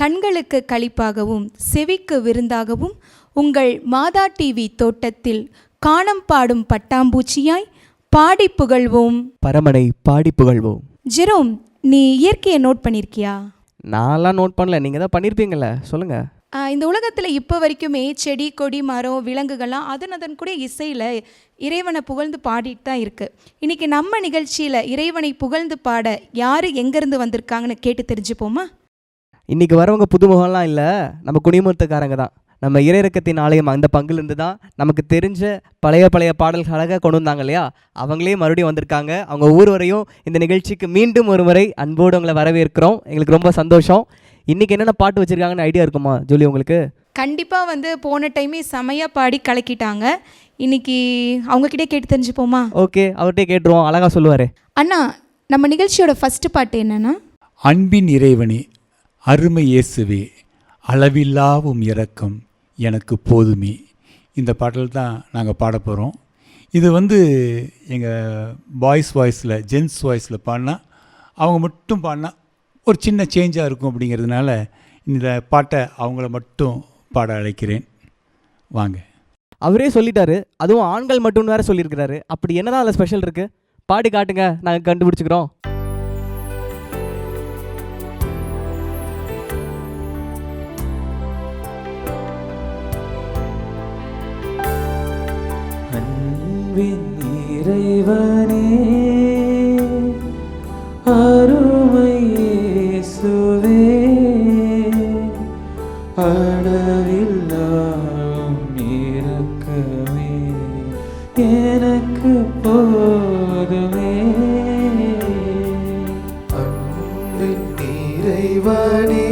கண்களுக்கு களிப்பாகவும் செவிக்கு விருந்தாகவும் உங்கள் மாதா டிவி தோட்டத்தில் காணம் பாடும் பட்டாம்பூச்சியாய் பாடி புகழ்வோம். பரமனை பாடி புகழ்வோம். ஜெரோம் நீ இயற்கையை நோட் பண்ணியிருக்கியா நான்லாம் நோட் பண்ணல. நீங்கள் தான் பண்ணியிருப்பீங்கள்ல சொல்லுங்கள் இந்த உலகத்தில் இப்போ வரைக்குமே செடி கொடி மரம் விலங்குகள்லாம் அதன் அதன் கூட இசையில் இறைவனை புகழ்ந்து பாடிட்டு தான் இருக்குது இன்றைக்கி நம்ம நிகழ்ச்சியில் இறைவனை புகழ்ந்து பாட யார் எங்கேருந்து வந்திருக்காங்கன்னு கேட்டு தெரிஞ்சுப்போமா? இன்றைக்கி வரவங்க புதுமுகம்லாம் இல்லை. நம்ம குடிமூர்த்தக்காரங்க தான். நம்ம இறையிறக்கத்தின் ஆலயம் அந்த பங்குலேருந்து தான் நமக்கு தெரிஞ்ச பழைய பழைய பாடல்கள் அழகாக கொண்டு வந்தாங்க இல்லையா? அவங்களே மறுபடியும் வந்திருக்காங்க. அவங்க ஊர் வரையும் இந்த நிகழ்ச்சிக்கு மீண்டும் ஒரு முறை அன்போடு உங்களை வரவேற்கிறோம். எங்களுக்கு ரொம்ப சந்தோஷம். இன்றைக்கி என்னென்ன பாட்டு வச்சுருக்காங்கன்னு ஐடியா இருக்குமா ஜூலி உங்களுக்கு? கண்டிப்பாக வந்து போன டைமே செமையாக பாடி கலக்கிட்டாங்க. இன்னைக்கு அவங்கக்கிட்டே கேட்டு தெரிஞ்சுப்போமா? ஓகே அவர்கிட்டே கேட்டுருவோம். அழகாக சொல்லுவார். அண்ணா நம்ம நிகழ்ச்சியோட ஃபஸ்ட்டு பாட்டு என்னன்னா? அன்பின் இறைவனே அருமை இயேசுவே அளவில்லாவும் இரக்கம் எனக்கு போதுமே. இந்த பாடல் தான் நாங்கள் பாட போகிறோம் இது வந்து எங்கள் பாய்ஸ் வாய்ஸில் ஜென்ஸ் வாய்ஸில் பாடினா அவங்க மட்டும் பாடினா ஒரு சின்ன சேஞ்சாக இருக்கும் அப்படிங்கிறதுனால இந்த பாட்டை அவங்கள மட்டும் பாட அழைக்கிறேன். வாங்க. அவரே சொல்லிட்டாரு அதுவும் ஆண்கள் மட்டும்னு வேற சொல்லியிருக்கிறாரு. அப்படி என்னதான் அதில் ஸ்பெஷல் இருக்குது பாடி காட்டுங்க நாங்கள் கண்டுபிடிச்சிக்கிறோம். அன்பின் இறைவனே அருமை இயேசுவே. அளவில்லாம் இருக்கவே எனக்கு போதுமே. அன்பின் இறைவனே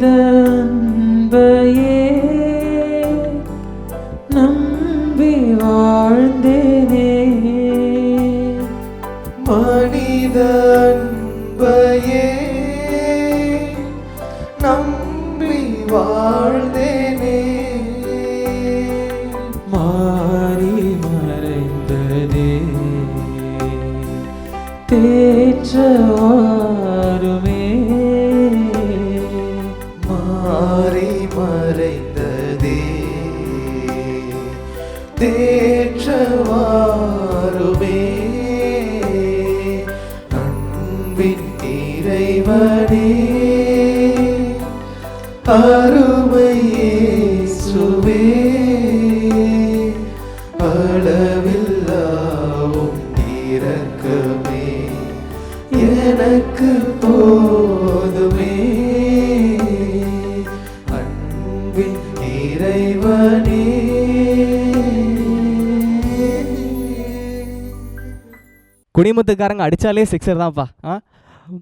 மனித குடிமத்துக்காரங்க அடித்தாலே சிக்ஸர் தான்ப்பா. ஆ?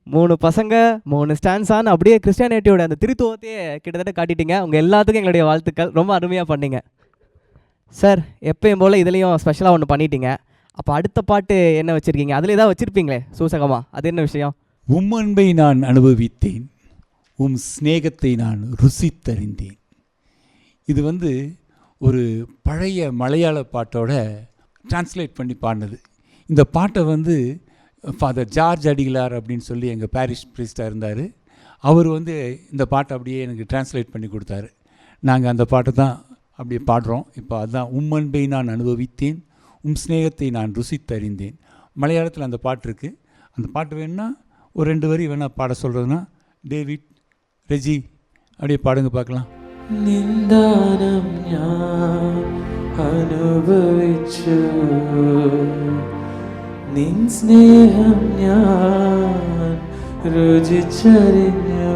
மூணு பசங்க மூணு ஸ்டான்ஸான்னு அப்படியே கிறிஸ்டியானிட்டியோட அந்த திருத்துவத்தையே கிட்டத்தட்ட காட்டிட்டீங்க. உங்கள் எல்லாத்துக்கும் எங்களுடைய வாழ்த்துக்கள். ரொம்ப அருமையாக பண்ணீங்க. சார் எப்பயும் போல் இதுலேயும் ஸ்பெஷலாக ஒன்று பண்ணிட்டீங்க. அப்போ அடுத்த பாட்டு என்ன வச்சுருக்கீங்க? அதில் ஏதாவது வச்சுருப்பீங்களே சூசகமாக அது என்ன விஷயம்? உம் அன்பை நான் அனுபவித்தேன். உம் சிநேகத்தை நான் ருசித்தறிந்தேன். இது வந்து ஒரு பழைய மலையாள பாட்டோட டிரான்ஸ்லேட் பண்ணி பாடினது. இந்த பாட்டை வந்து ஃபாதர் ஜார்ஜ் அடிகளார் அப்படின்னு சொல்லி எங்கள் பாரிஷ் ப்ரீஸ்டாக இருந்தார். அவர் வந்து இந்த பாட்டை அப்படியே எனக்கு டிரான்ஸ்லேட் பண்ணி கொடுத்தாரு. நாங்கள் அந்த பாட்டை தான் அப்படியே பாடுறோம். இப்போ அதுதான் உம்மன்பை நான் அனுபவித்தேன் உம் ஸ்நேகத்தை நான் ருசித்தறிந்தேன். மலையாளத்தில் அந்த பாட்டு இருக்குது அந்த பாட்டு வேணுன்னா ஒரு ரெண்டு வரி வேணால் பாட சொல்கிறதுனா டேவிட் ரெஜி அப்படியே பாடுங்க பார்க்கலாம். நிந்தானம் ஞா அனுபவிச்சு നിൻ സ്നേഹം ഞാൻ രുചിച്ചറിഞ്ഞു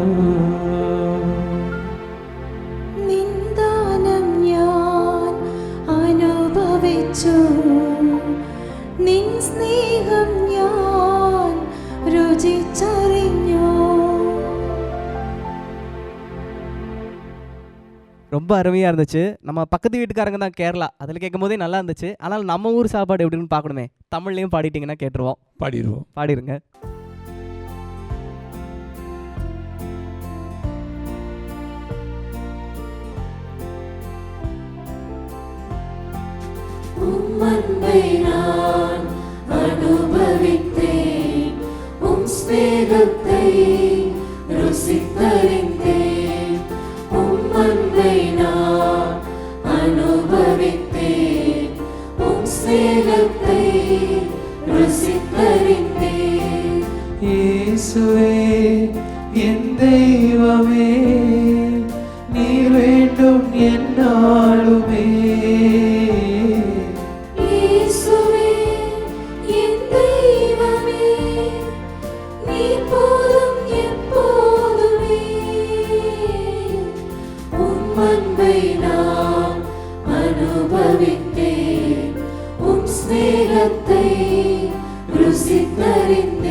ரொம்ப அருமையாக இருந்துச்சு. நம்ம பக்கத்து வீட்டுக்காரங்க தான் கேரளா. அதில் கேட்கும் போதே நல்லா இருந்துச்சு. ஆனால் நம்ம ஊர் சாப்பாடு எப்படின்னு பார்க்கணுமே. தமிழ்லையும் பாடிட்டீங்கன்னா கேட்டுருவோம். பாடிடுவோம் பாடிருங்க. உம் ஸ்நேகத்தை ருசித்தறிந்தேன்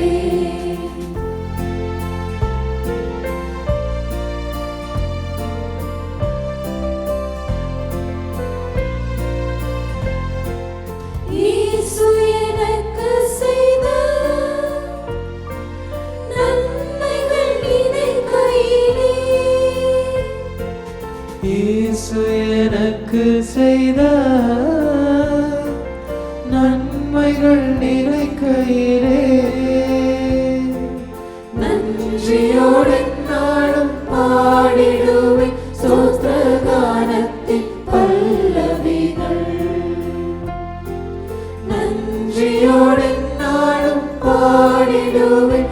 നന്ദിയോടെ നാളും പാടിടുവേ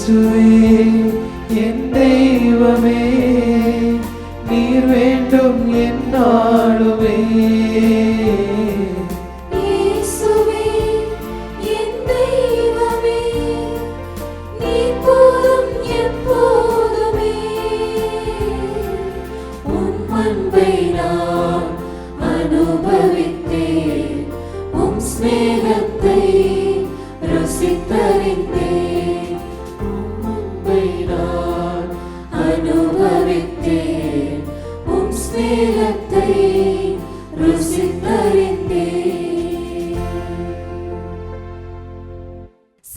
இயேசுவே என் தெய்வமே நீர் வேண்டும் என் நாளுமே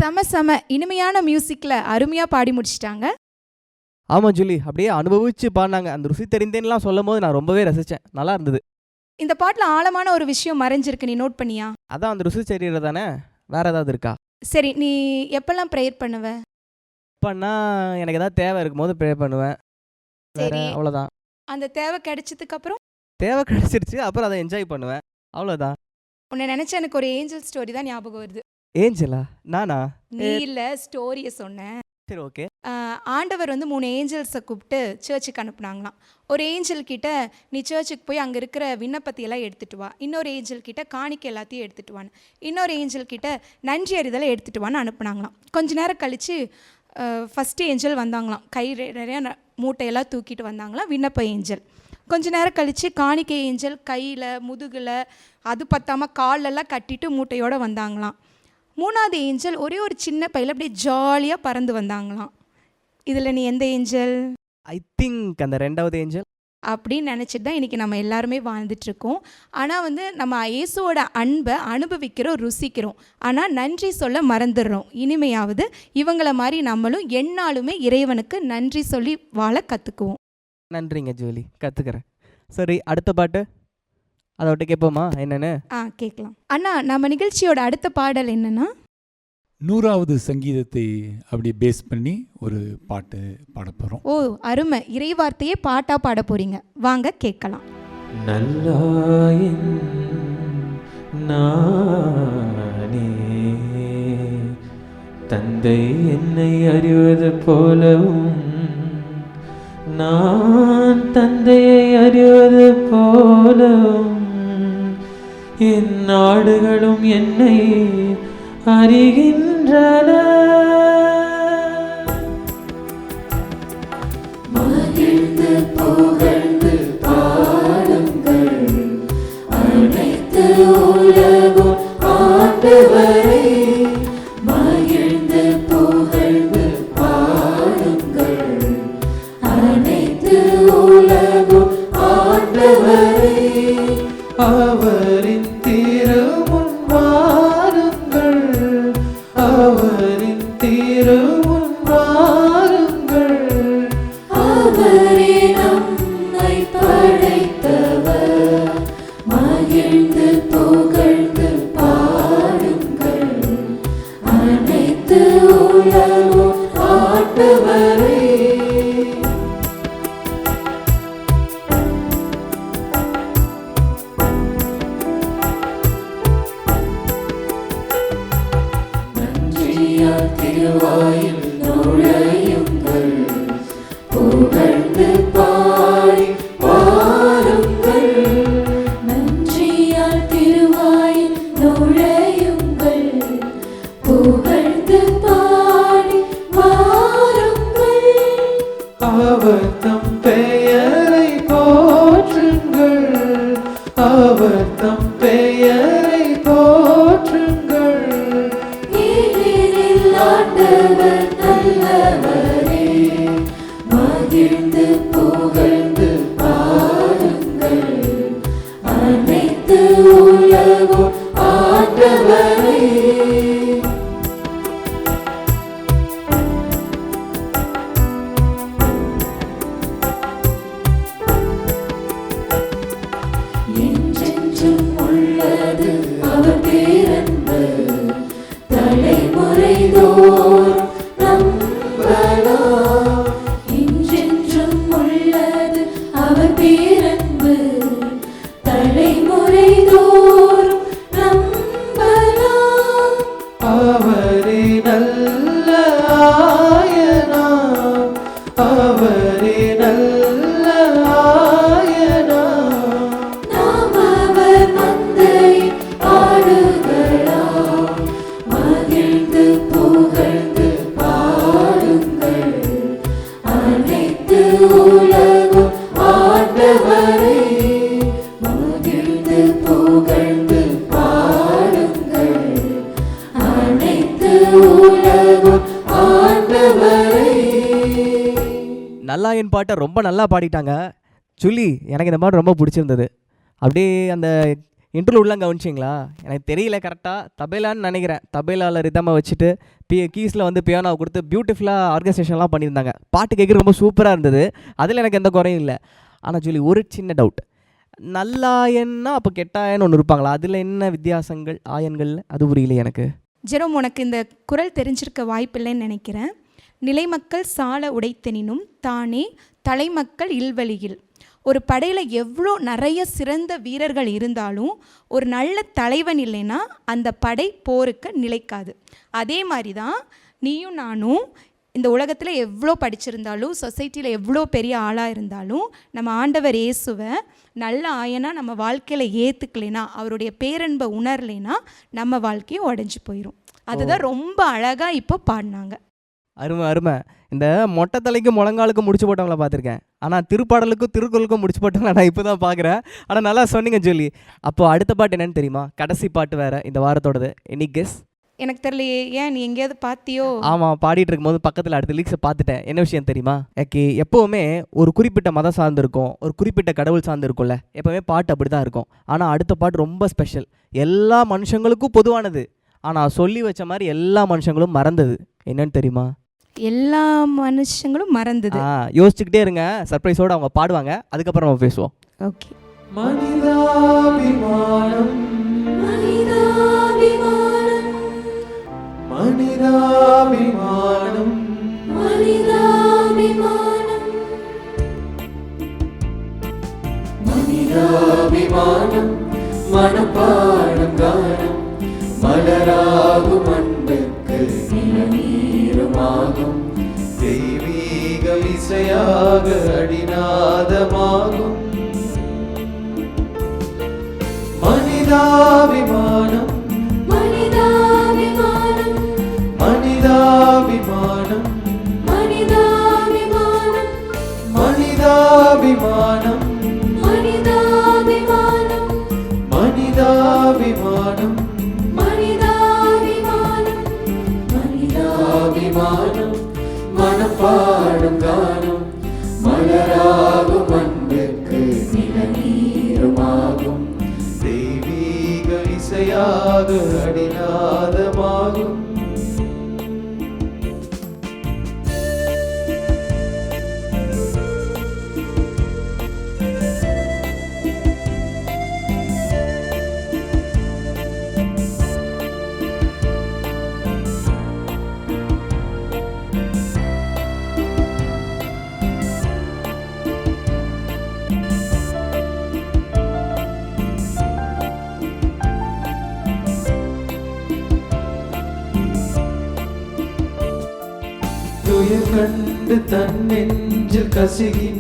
செம செம இனிமையான மியூசிக்கில் அருமையாக பாடி முடிச்சிட்டாங்க. ஆமாம் ஜூலி. அப்படியே அனுபவிச்சு பாடினாங்க. அந்த ருசி தெரிந்தேன்லாம் சொல்லும் போது நான் ரொம்பவே ரசித்தேன் நல்லா இருந்தது. இந்த பாட்டில் ஆழமான ஒரு விஷயம் மறைஞ்சிருக்கு. நீ நோட் பண்ணியா? அதான் அந்த ருசி தெரியறது தானே? வேற ஏதாவது இருக்கா? சரி நீ எப்பெல்லாம் ப்ரேயர் பண்ணுவ? பண்ணா எனக்கு ஏதாவது தேவை இருக்கும்போது ப்ரே பண்ணுவேன். வேற சரி. அவ்வளோதான் அந்த தேவை கிடைச்சதுக்கு அப்புறம்? தேவை கிடைச்சிருச்சு. அப்புறம் அதை என்ஜாய் பண்ணுவேன். அவ்வளோதான் உன்னை நினைச்ச எனக்கு ஒரு ஏஞ்சல் ஸ்டோரி தான் ஞாபகம் வருது. ஏஞ்சலா? நானா? நீ இல்ல ஸ்டோரியை சொன்னேன். சரி ஓகே ஆஹ் ஆண்டவர் வந்து மூணு ஏஞ்சல்ஸை கூப்பிட்டு சர்ச்சுக்கு அனுப்புனாங்களாம். ஒரு ஏஞ்சல் கிட்ட நீ சர்ச்சுக்கு போய் அங்கே இருக்கிற விண்ணப்பத்தை எல்லாம் எடுத்துட்டு வா. இன்னொரு ஏஞ்சல் கிட்ட காணிக்கை எல்லாத்தையும் எடுத்துட்டு வான்னு. இன்னொரு ஏஞ்சல் கிட்ட நன்றி அறிதலை எடுத்துட்டு வான்னு அனுப்புனாங்களாம். கொஞ்ச நேரம் கழிச்சு ஃபஸ்ட்டு ஏஞ்சல் வந்தாங்களாம். கை ரெ- நிறைய ந- மூட்டையெல்லாம் தூக்கிட்டு வந்தாங்களாம் விண்ணப்ப ஏஞ்சல். கொஞ்ச நேரம் கழிச்சு காணிக்கை ஏஞ்சல் கையில் முதுகில் அது பத்தாமல் காலெல்லாம் கட்டிட்டு மூட்டையோட வந்தாங்களாம். மூணாவது ஏஞ்சல் ஒரே ஒரு சின்ன பையில அப்படியே ஜாலியாக பறந்து வந்தாங்களாம். இதில் நீ எந்த ஏஞ்சல்? ஐ திங்க் அந்த ரெண்டாவது ஏஞ்சல். அப்படின்னு நினச்சிட்டு தான் இன்றைக்கி நம்ம எல்லாருமே வாழ்ந்துட்டுருக்கோம் ஆனால் வந்து நம்ம இயேசுவோட அன்பை அனுபவிக்கிறோம் ருசிக்கிறோம். ஆனால் நன்றி சொல்ல மறந்துடுறோம். இனிமையாவது இவங்கள மாதிரி நம்மளும் எந்நாளுமே இறைவனுக்கு நன்றி சொல்லி வாழ கற்றுக்குவோம் நன்றிங்க ஜூலி. கற்றுக்கிறேன் சரி அடுத்த பாட்டு. அதை விட்டு கேட்போமா என்னன்னு? ஆ கேட்கலாம் அண்ணா நம்ம நிகழ்ச்சியோட அடுத்த பாடல் என்னன்னா? நூறாவது சங்கீதத்தை அப்படி பேஸ் பண்ணி ஒரு பாட்டு பாட போகிறோம் ஓ அருமை. இறைவார்த்தையே பாட்டாக பாட போகிறீங்க வாங்க கேட்கலாம். நல்லாயின் நானே தந்தை என்னை அறிவது போலவும் நான் தந்தையை அறிவது போலவும் என் நாடுகளும் என்னை அறிகின்றன. மகிழ்ந்து புகழ்ந்து பாடுங்கள். அனைத்து உலகும் ஆண்டவர் you are in ஆண்டவரே பாட்டை ரொம்ப நல்லா பாடிட்டாங்க. சொல்லி எனக்கு இந்த பாட்டு ரொம்ப பிடிச்சிருந்தது. அப்படியே அந்த இன்டர்வியூலாம் கவனிச்சிங்களா? எனக்கு தெரியல கரெக்டாக தபேலான்னு நினைக்கிறேன். தபேலாவில் ரிதமை வச்சுட்டு பி கீஸில் வந்து பியானோ கொடுத்து பியூட்டிஃபுல்லாக ஆர்கனைசேஷன்லாம் பண்ணியிருந்தாங்க. பாட்டு கேட்குறது ரொம்ப சூப்பராக இருந்தது. அதில் எனக்கு எந்த குறையும் இல்லை. ஆனால் சொல்லி ஒரு சின்ன டவுட் நல்லாயன்னா அப்போ கெட்டாயன்னு ஒன்று இருப்பாங்களா? அதில் என்ன வித்தியாசங்கள் ஆயன்கள் அது புரியல எனக்கு. ஜெரோம் உனக்கு இந்த குரல் தெரிஞ்சிருக்க வாய்ப்பில்லைன்னு நினைக்கிறேன். நிலைமக்கள் சால உடைத்தெனினும் தானே தலைமக்கள் இல்வழியில் ஒரு படையில் எவ்வளோ நிறைய சிறந்த வீரர்கள் இருந்தாலும் ஒரு நல்ல தலைவன் இல்லைன்னா அந்த படை போருக்கு நிலைக்காது. அதே மாதிரி தான் நீயும் நானும் இந்த உலகத்தில் எவ்வளோ படிச்சிருந்தாலும் சொசைட்டியில் எவ்வளோ பெரிய ஆளாக இருந்தாலும் நம்ம ஆண்டவர் இயேசுவை நல்ல ஆயனா நம்ம வாழ்க்கையில் ஏற்றுக்கலைனா அவருடைய பேரன்பை உணரலைனா நம்ம வாழ்க்கையும் உடஞ்சி போயிடும் அதுதான் ரொம்ப அழகாக இப்போ பாடினாங்க. அருமை அருமை. இந்த மொட்டை தலைக்கு முழங்காலுக்கு முடிச்சு போட்டவங்கள பார்த்துருக்கேன். ஆனால் திருப்பாடலுக்கும் திருக்குறளுக்கும் முடிச்சு போட்டவங்கள நான் இப்போ தான் பார்க்குறேன். ஆனால் நல்லா சொன்னீங்க ஜூலி. அப்போ அடுத்த பாட்டு என்னன்னு தெரியுமா? கடைசி பாட்டு வேற இந்த வாரத்தோடது. எனி கெஸ் எனக்கு தெரியலையே. ஏன் நீ எங்கேயாவது பார்த்தியோ? ஆமாம் பாடிட்டு இருக்கும்போது பக்கத்தில் அடுத்த லீக்ஸை பார்த்துட்டேன். என்ன விஷயம் தெரியுமா? ஓகே எப்போவுமே ஒரு குறிப்பிட்ட மதம் சார்ந்து இருக்கும் ஒரு குறிப்பிட்ட கடவுள் சார்ந்து இருக்கும்ல எப்போவுமே பாட்டு அப்படி தான் இருக்கும். ஆனால் அடுத்த பாட்டு ரொம்ப ஸ்பெஷல் எல்லா மனுஷங்களுக்கும் பொதுவானது. ஆனால் சொல்லி வச்ச மாதிரி எல்லா மனுஷங்களும் மறந்தது. என்னன்னு தெரியுமா? எல்லா மனுஷங்களும் மறந்தது. யோசிச்சுக்கிட்டே இருங்க. சர்ப்ரைஸோடு அவங்க பாடுவாங்க. அதுக்கப்புறம் நம்ம பேசுவோம். ஓகே மனிதாபிமானம். மனிதாபிமானம். மனிதாபிமானம். மனிதாபிமானம். மனிதாபிமானம். மனப்பாடம் கானம். மலராகும் நீருமாகும் தெய்வீக இசையாக அடிநாதமாகும். மனிதாபிமானம். மனிதாபிமானம். மனிதாபிமானம். மனிதாபிமானம். மனிதாபிமானம். ആകുലനാഥമ seguir.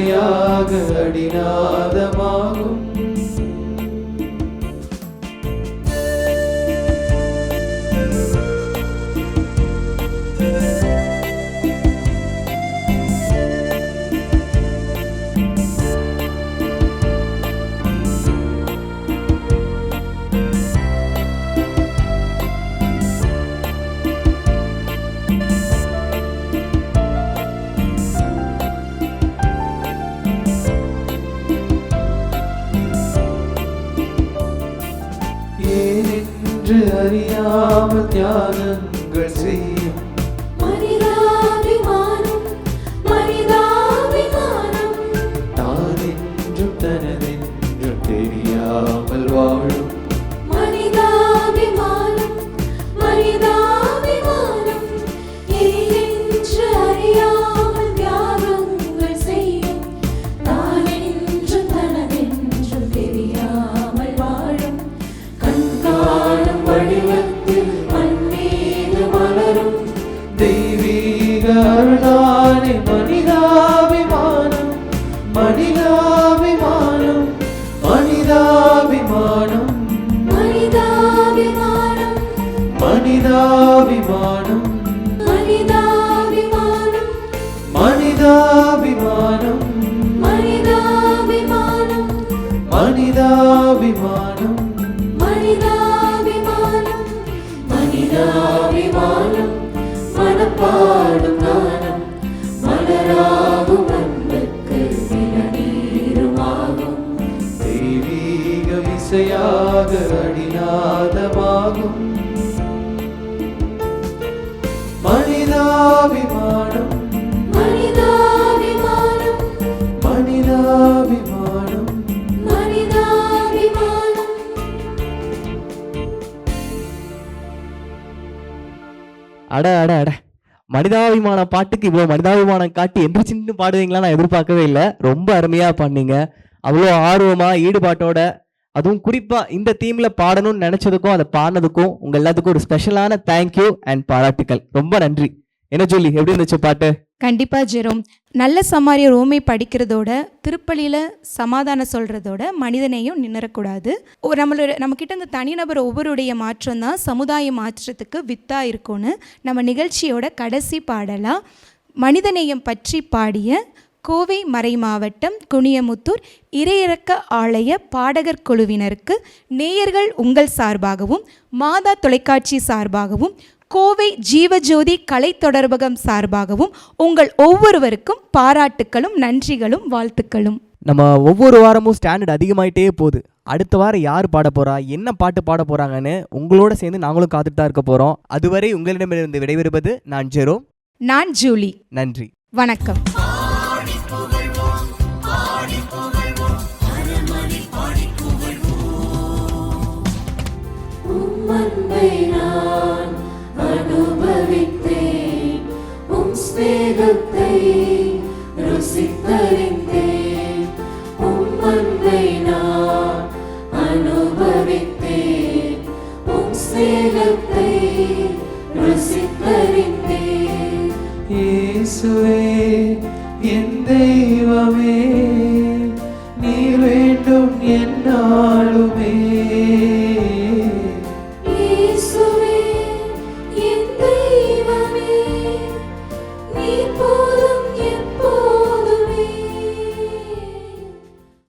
துணையாக அடிநாதமா ത്യാഗ விசையாக அடிநாதமாகும். மனிதாபிமானம். மனிதாபிமானம். மனிதாபிமானம். மனிதாபிமானம். அட அட அட. மனிதாபிமான பாட்டுக்கு இவ்வளோ மனிதாபிமானம் காட்டி எந்திரிச்சுன்னு பாடுவீங்களா நான் எதிர்பார்க்கவே இல்லை. ரொம்ப அருமையாக பண்ணீங்க. அவ்வளோ ஆர்வமாக ஈடுபாட்டோட அதுவும் குறிப்பாக இந்த தீமில் பாடணும்னு நினச்சதுக்கும் அதை பாடினதுக்கும் உங்கள் எல்லாத்துக்கும் ஒரு ஸ்பெஷலான தேங்க்யூ அண்ட் பாராட்டுக்கள். ரொம்ப நன்றி. என்ன சொல்லி எப்படி இருந்துச்சு பாட்டு? கண்டிப்பா ஜெரோம். நல்ல சமாரிய ரோமை படிக்கிறதோட திருப்பலியில் சமாதானம் சொல்கிறதோட மனிதனையும் நின்னரக்கூடாது ஒரு நம்மளோட நம்மக்கிட்ட இந்த தனிநபர் ஒவ்வொருடைய மாற்றம் தான் சமுதாய மாற்றத்துக்கு வித்தாக இருக்கும்னு நம்ம நிகழ்ச்சியோட கடைசி பாடலாம் மனிதநேயம் பற்றி பாடிய கோவை மறை மாவட்டம் குனியமுத்தூர் இறையிறக்க ஆலய பாடகர் குழுவினருக்கு நேயர்கள் உங்கள் சார்பாகவும் மாதா தொலைக்காட்சி சார்பாகவும் கோவை ஜீவஜோதி கலை தொடர்பகம் சார்பாகவும் உங்கள் ஒவ்வொருவருக்கும் பாராட்டுக்களும் நன்றிகளும் வாழ்த்துக்களும். நம்ம ஒவ்வொரு வாரமும் ஸ்டாண்டர்ட் அதிகமாயிட்டே போகுது. அடுத்த வாரம் யார் பாட போறா என்ன பாட்டு பாட போறாங்கன்னு உங்களோட சேர்ந்து நாங்களும் காத்துட்டு தான் இருக்க போறோம். அதுவரை உங்களிடமிருந்து விடைபெறுவது நான் ஜெரோ நான் ஜூலி. நன்றி. வணக்கம். அன்பை நான் அனுபவித்தேன். உம் ஸ்நேகத்தை ருசித்தறிந்தேன்